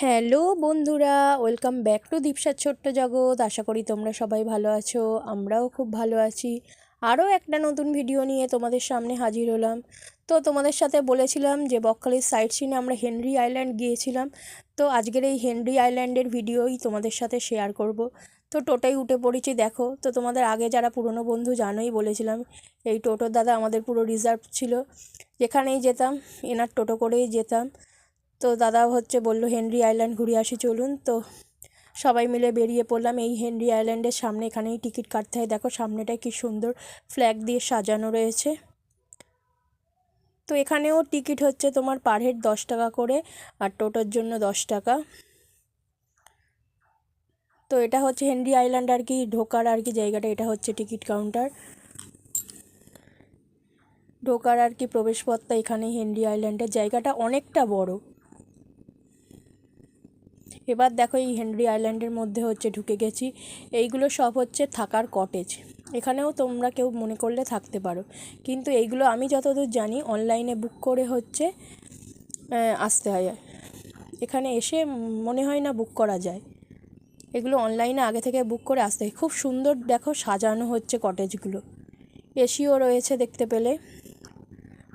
Hello বন্ধুরা, welcome back to দীপসার ছোট্ট জগৎ। আশা করি তোমরা সবাই ভালো আছো, আমরাও খুব ভালো আছি। আরও একটা নতুন ভিডিও নিয়ে তোমাদের সামনে হাজির হলাম। তো তোমাদের সাথে বলেছিলাম যে বকখালির সাইট সিনে আমরা হেনরি আইল্যান্ড গিয়েছিলাম। তো আজকের এই হেনরি আইল্যান্ডের ভিডিওই তোমাদের সাথে শেয়ার করব। তো টোটোয় উঠে পড়েছি, দেখো। তো তোমাদের আগে যারা পুরনো বন্ধু জানোই বলেছিলাম, এই টোটোর দাদা আমাদের পুরো রিজার্ভ ছিল। যেখানেই যেতাম, এনার টোটো করেই যেতাম। তো দাদা হচ্ছে বলল, হেনরি আইল্যান্ড ঘুরে আসি, চলুন। তো সবাই মিলে বেরিয়ে পড়লাম। এই হেনরি আইল্যান্ডের সামনে এখানেই টিকিট কাটতে হয়। দেখো, সামনেটায় কি সুন্দর ফ্ল্যাগ দিয়ে সাজানো রয়েছে। তো এখানেও টিকিট হচ্ছে তোমার পার হেড দশ টাকা করে আর টোটোর জন্য দশ টাকা। তো এটা হচ্ছে হেনরি আইল্যান্ড আর কি, ঢোকার আর কি জায়গাটা। এটা হচ্ছে টিকিট কাউন্টার। ঢোকার আর কি প্রবেশপথটা এখানেই হেনরি আইল্যান্ডের। জায়গাটা অনেকটা বড়। এবার দেখো এই হেনরি আইল্যান্ডের মধ্যে হচ্ছে ঢুকে গেছি। এইগুলো সব হচ্ছে থাকার কটেজ এখানেও তোমরা কেউ মনে করলে থাকতে পারো। কিন্তু এইগুলো আমি যতদূর জানি অনলাইনে বুক করে হচ্ছে আসতে হয়। এখানে এসে মনে হয় না বুক করা যায়। এগুলো অনলাইনে আগে থেকে বুক করে আসতে হয়। খুব সুন্দর দেখো সাজানো হচ্ছে কটেজগুলো এসিও রয়েছে দেখতে পেলে।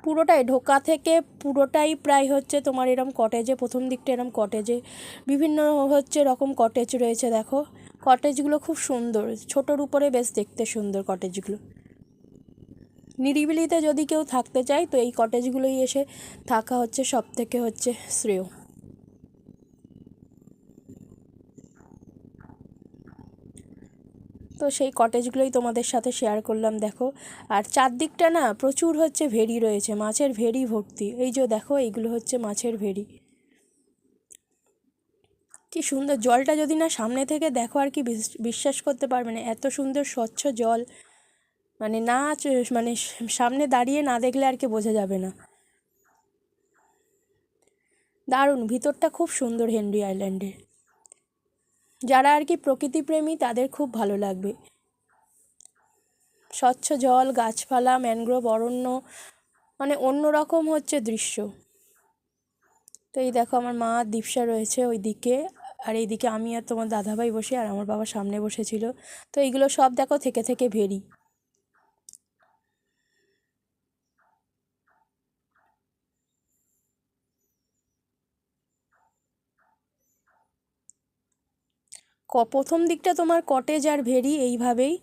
পুরোটাই ঢোকা থেকে পুরোটাই প্রায় হচ্ছে তোমার এরম কটেজে প্রথম দিকটা এরম কটেজে বিভিন্ন হচ্ছে রকম কটেজ রয়েছে, দেখো। কটেজগুলো খুব সুন্দর। ছোটোর উপরে বেশ দেখতে সুন্দর কটেজগুলো নিরিবিলিতে যদি কেউ থাকতে চায়, তো এই কটেজগুলোই এসে থাকা হচ্ছে সব থেকে হচ্ছে শ্রেয়। তো সেই কটেজগুলোই তোমাদের সাথে শেয়ার করলাম, দেখো। আর চারদিকটা না প্রচুর হচ্ছে ভেড়ি রয়েছে, মাছের ভেড়ি ভর্তি। এই যে দেখো, এইগুলো হচ্ছে মাছের ভেড়ি। কি সুন্দর, জলটা যদি না সামনে থেকে দেখো, আর কি বিশ্বাস করতে পারবে না। এত সুন্দর স্বচ্ছ জল। মানে না মানে সামনে দাঁড়িয়ে না দেখলে আর কি বোঝা যাবে না। দারুণ, ভিতরটা খুব সুন্দর হেনরি আইল্যান্ডের। যারা আর কি প্রকৃতিপ্রেমী, তাদের খুব ভালো লাগবে। স্বচ্ছ জল, গাছপালা, ম্যানগ্রোভ, অরণ্য মানে অন্যরকম হচ্ছে দৃশ্য। তো এই দেখো আমার মা দীপসা রয়েছে ওই দিকে আর এইদিকে আমি আর তোমার দাদাভাই বসে, আর আমার বাবা সামনে বসেছিল। তো এইগুলো সব দেখো থেকে থেকে ভেরি। প্রথম দিকটা তোমার কটেজ আর ভেরি এইভাবেই।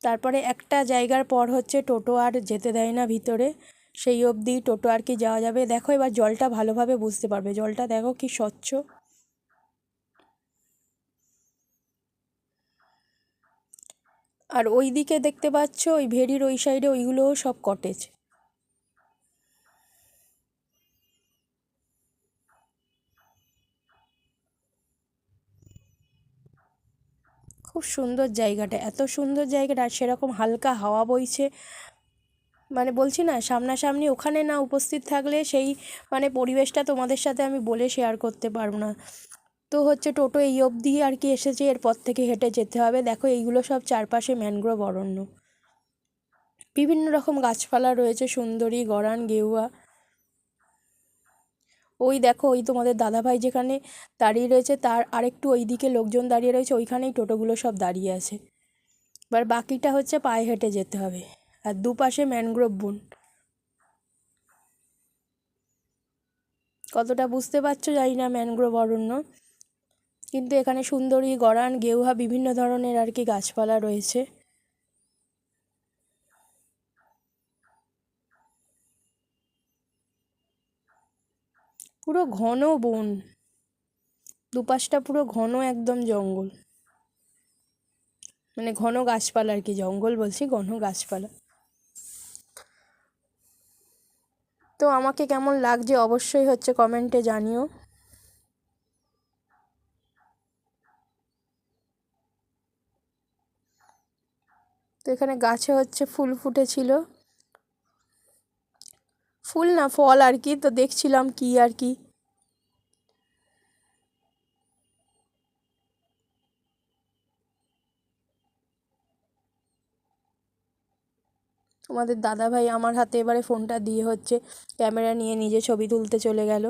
তারপরে একটা জায়গার পর হচ্ছে টোটো আর যেতে দেয় না ভিতরে। সেই অবধি টোটো আর কি যাওয়া যাবে। দেখো এবার জলটা ভালোভাবে বুঝতে পারবে। জলটা দেখো কি স্বচ্ছ। আর ওই দিকে দেখতে পাচ্ছ, ওই ভেরির ওই সাইডে ওইগুলোও সব কটেজ খুব সুন্দর জায়গাটা, এত সুন্দর জায়গাটা আর সেরকম হালকা হাওয়া বইছে। মানে বলছি না, সামনাসামনি ওখানে না উপস্থিত থাকলে সেই মানে পরিবেশটা তোমাদের সাথে আমি বলে শেয়ার করতে পারব না। তো হচ্ছে টোটো এই অবধি আর কি এসেছে, এরপর থেকে হেঁটে যেতে হবে। দেখো এইগুলো সব চারপাশে ম্যানগ্রোভ অরণ্য। বিভিন্ন রকম গাছপালা রয়েছে, সুন্দরী, গরান, গেউয়া। ওই দেখো, ওই তোমাদের দাদাভাই যেখানে দাঁড়িয়ে রয়েছে, তার আরেকটু ওই দিকে লোকজন দাঁড়িয়ে রয়েছে, ওইখানেই টোটোগুলো সব দাঁড়িয়ে আছে। এবার বাকিটা হচ্ছে পায়ে হেঁটে যেতে হবে। আর দুপাশে ম্যানগ্রোভ বন। কতটা বুঝতে পারছ জানি না ম্যানগ্রোভ অরণ্য। কিন্তু এখানে সুন্দরী গড়ান গেউহা, বিভিন্ন ধরনের আর কি গাছপালা রয়েছে। পুরো ঘন বন। দুপাশটা পুরো ঘন একদম জঙ্গল। মানে ঘন গাছপালা আর কি, জঙ্গল বলছি, ঘন গাছপালা। তো আমাকে কেমন লাগছে অবশ্যই হচ্ছে কমেন্টে জানিও। তো এখানে গাছে হচ্ছে ফুল ফুটেছিল। ফুল না ফল আর কি, তো দেখছিলাম কি আর কি। তোমাদের দাদাভাই আমার হাতে এবারে ফোনটা দিয়ে হচ্ছে, ক্যামেরা নিয়ে নিজে ছবি তুলতে চলে গেল।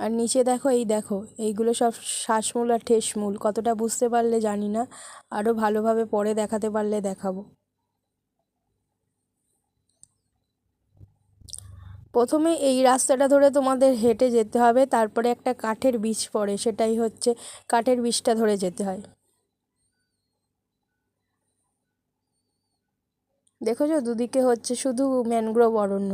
আর নিচে দেখো, এই দেখো, এইগুলো সব শ্বাসমূল আর ঠেসমূল। কতটা বুঝতে পারলে জানি না আরও ভালোভাবে পরে দেখাতে পারলে দেখাবো। প্রথমে এই রাস্তাটা ধরে তোমাদের হেঁটে যেতে হবে, তারপরে একটা কাঠের বীজ পড়ে, সেটাই হচ্ছে কাঠের বীজটা ধরে যেতে হয়। দেখো যে দুদিকে হচ্ছে শুধু ম্যানগ্রোভ অরণ্য।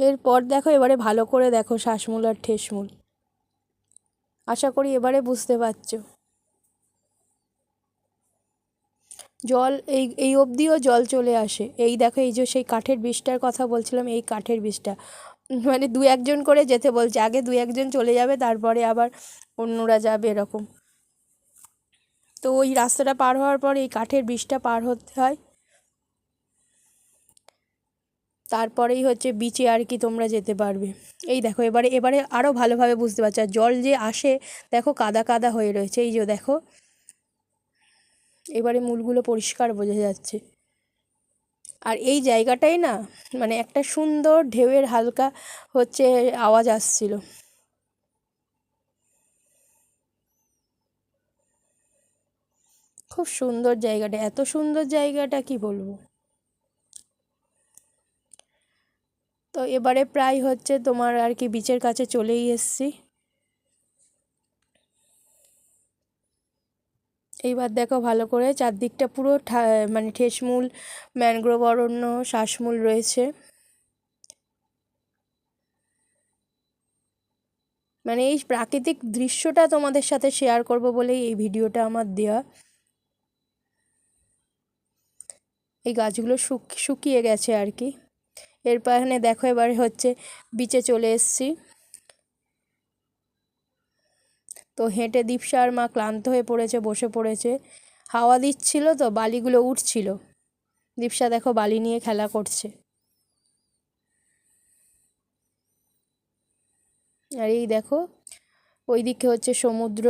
এরপর দেখো এবারে ভালো করে দেখো শ্বাসমূল আর ঠেসমূল। আশা করি এবারে বুঝতে পারছ। জল এই এই অবধিও জল চলে আসে। এই দেখো, এই যে সেই কাঠের বিষটার কথা বলছিলাম, এই কাঠের বিষটা। মানে দু একজন করে যেতে বলছে, আগে দু একজন চলে যাবে, তারপরে আবার অন্যরা যাবে এরকম। তো ওই রাস্তাটা পার হওয়ার পর এই কাঠের বিষটা পার হতে হয়। তারপরেই হচ্ছে বিচে আর কি তোমরা যেতে পারবে। এই দেখো, এবারে এবারে আরও ভালোভাবে বুঝতে পারছ। আর জল যে আসে, দেখো কাদা কাদা হয়ে রয়েছে। এই যে দেখো, এবারে মূলগুলো পরিষ্কার বোঝা যাচ্ছে। আর এই জায়গাটাই না মানে একটা সুন্দর ঢেউয়ের হালকা হচ্ছে আওয়াজ আসছিল। খুব সুন্দর জায়গাটা। এত সুন্দর জায়গাটা কি বলব? তো এবারে প্রায় হচ্ছে তোমার আর কি বিচের কাছে চলেই এসছি। এইবার দেখো ভালো করে চারদিকটা পুরো মানে ঠেসমূল ম্যানগ্রোভ অরণ্য শ্বাসমূল রয়েছে। মানে এই প্রাকৃতিক দৃশ্যটা তোমাদের সাথে শেয়ার করব বলেই এই ভিডিওটা আমার দেওয়া এই গাছগুলো শুক, শুকিয়ে গেছে আর কি। এরপর এখানে দেখো এবার হচ্ছে বিচে চলে এসছি। তো হেঁটে দীপসার মা ক্লান্ত হয়ে পড়েছে, বসে পড়েছে। হাওয়া দিচ্ছিল তো, বালিগুলো উঠছিল দীপসা দেখো বালি নিয়ে খেলা করছে। আর এই দেখো ওই দিকে হচ্ছে সমুদ্র।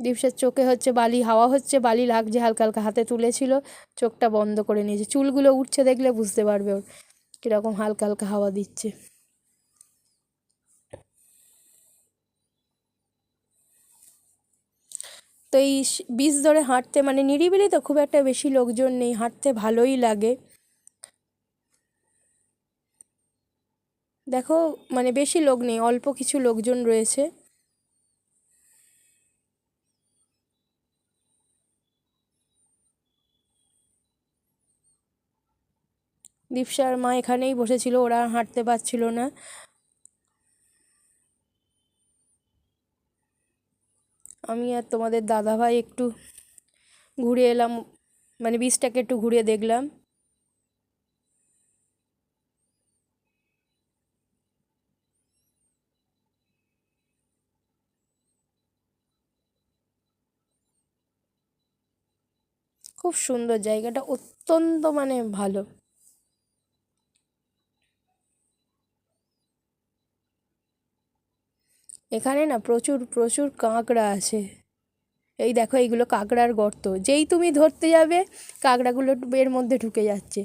দীপসার চোখে হচ্ছে বালি, হাওয়া হচ্ছে বালি, লাগছে হালকা হালকা হাতে তুলেছিল। চোখটা বন্ধ করে নিয়েছে। চুলগুলো উঠছে দেখলে বুঝতে পারবে ওর কীরকম হালকা হালকা হাওয়া দিচ্ছে। তো এই বীজ ধরে হাঁটতে মানে নিরিবিলি তো খুব একটা বেশি লোকজন নেই, হাঁটতে ভালোই লাগে। দেখো মানে বেশি লোক নেই, অল্প কিছু লোকজন রয়েছে। দীপসার মা এখানেই বসেছিল, ওরা হাঁটতে পারছিল না। আমি আর তোমাদের দাদাভাই একটু ঘুরে এলাম মানে বীজটাকে একটু ঘুরে দেখলাম। খুব সুন্দর জায়গাটা, অত্যন্ত মানে ভালো। এখানে না প্রচুর প্রচুর কাঁকড়া আছে। এই দেখো, এইগুলো কাঁকড়ার গর্ত। যেই তুমি ধরতে যাবে, কাঁকড়াগুলো এর মধ্যে ঢুকে যাচ্ছে।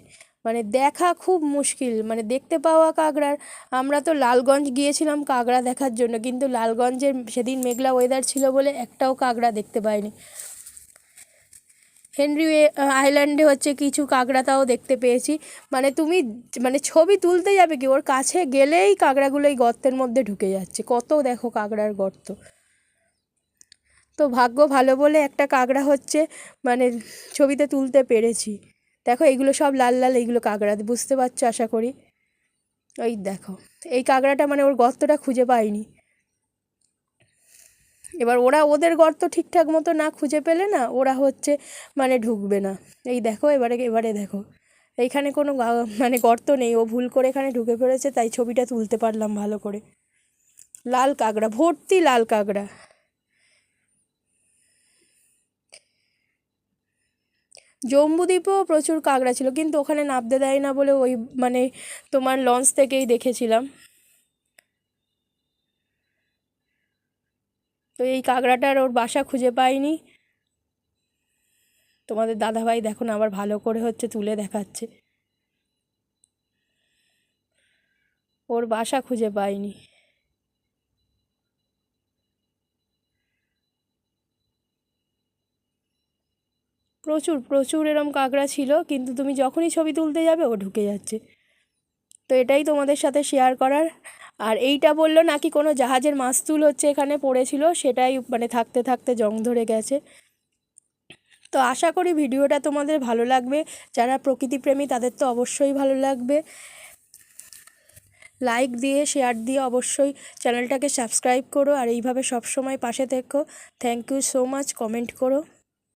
মানে দেখা খুব মুশকিল। মানে দেখতে পাওয়া কাঁকড়ার, আমরা তো লালগঞ্জ গিয়েছিলাম কাঁকড়া দেখার জন্য, কিন্তু লালগঞ্জের সেদিন মেঘলা ওয়েদার ছিল বলে একটাও কাঁকড়া দেখতে পাইনি। হেনরি আইল্যান্ডে হচ্ছে কিছু কাঁকড়াতাও দেখতে পেয়েছি। মানে তুমি মানে ছবি তুলতে যাবে কি? ওর কাছে গেলেই কাঁকড়াগুলো এই গর্তের মধ্যে ঢুকে যাচ্ছে। কত দেখো কাঁকড়ার গর্ত। তো ভাগ্য ভালো বলে একটা কাঁকড়া হচ্ছে মানে ছবিতে তুলতে পেরেছি। দেখো, এগুলো সব লাল লাল এইগুলো কাঁকড়া। বুঝতে পারছ? আশা করি। ওই দেখো, এই কাঁকড়াটা মানে ওর গর্তটা খুঁজে পাইনি। এবার ওরা ওদের গর্ত ঠিকঠাক মতো না খুঁজে পেলে না, ওরা হচ্ছে মানে ঢুকবে না। এই দেখো, এবারে এবারে দেখো। এইখানে কোনো মানে গর্ত নেই, ও ভুল করে এখানে ঢুকে পড়েছে তাই ছবিটা তুলতে পারলাম ভালো করে। লাল কাঁকড়া, ভর্তি লাল কাঁকড়া। জম্বুদ্বীপেও প্রচুর কাঁকড়া ছিল, কিন্তু ওখানে নামতে দেয় না বলে ওই মানে তোমার লঞ্চ থেকেই দেখেছিলাম। এই কাঁকড়াটার ওর বাসা খুঁজে পাইনি। তোমাদের দাদাভাই দেখো না আবার ভালো করে হচ্ছে তুলে দেখাচ্ছে। ওর বাসা খুঁজে পাইনি। প্রচুর প্রচুর এরম কাঁকড়া ছিল, কিন্তু তুমি যখনই ছবি তুলতে যাবে ও ঢুকে যাচ্ছে। তো এটাই তোমাদের সাথে শেয়ার করার। আর এইটা বলল নাকি কোনো জাহাজের মাস্তুল হচ্ছে এখানে পড়েছিল, সেটাই মানে থাকতে থাকতে জং ধরে গেছে। তো আশা করি ভিডিওটা তোমাদের ভালো লাগবে, যারা প্রকৃতিপ্রেমী তাদের তো অবশ্যই ভালো লাগবে। লাইক দিয়ে, শেয়ার দিয়ে অবশ্যই চ্যানেলটাকে সাবস্ক্রাইব করো, আর এইভাবে সবসময় পাশে থেকো। Thank you so much, comment করো।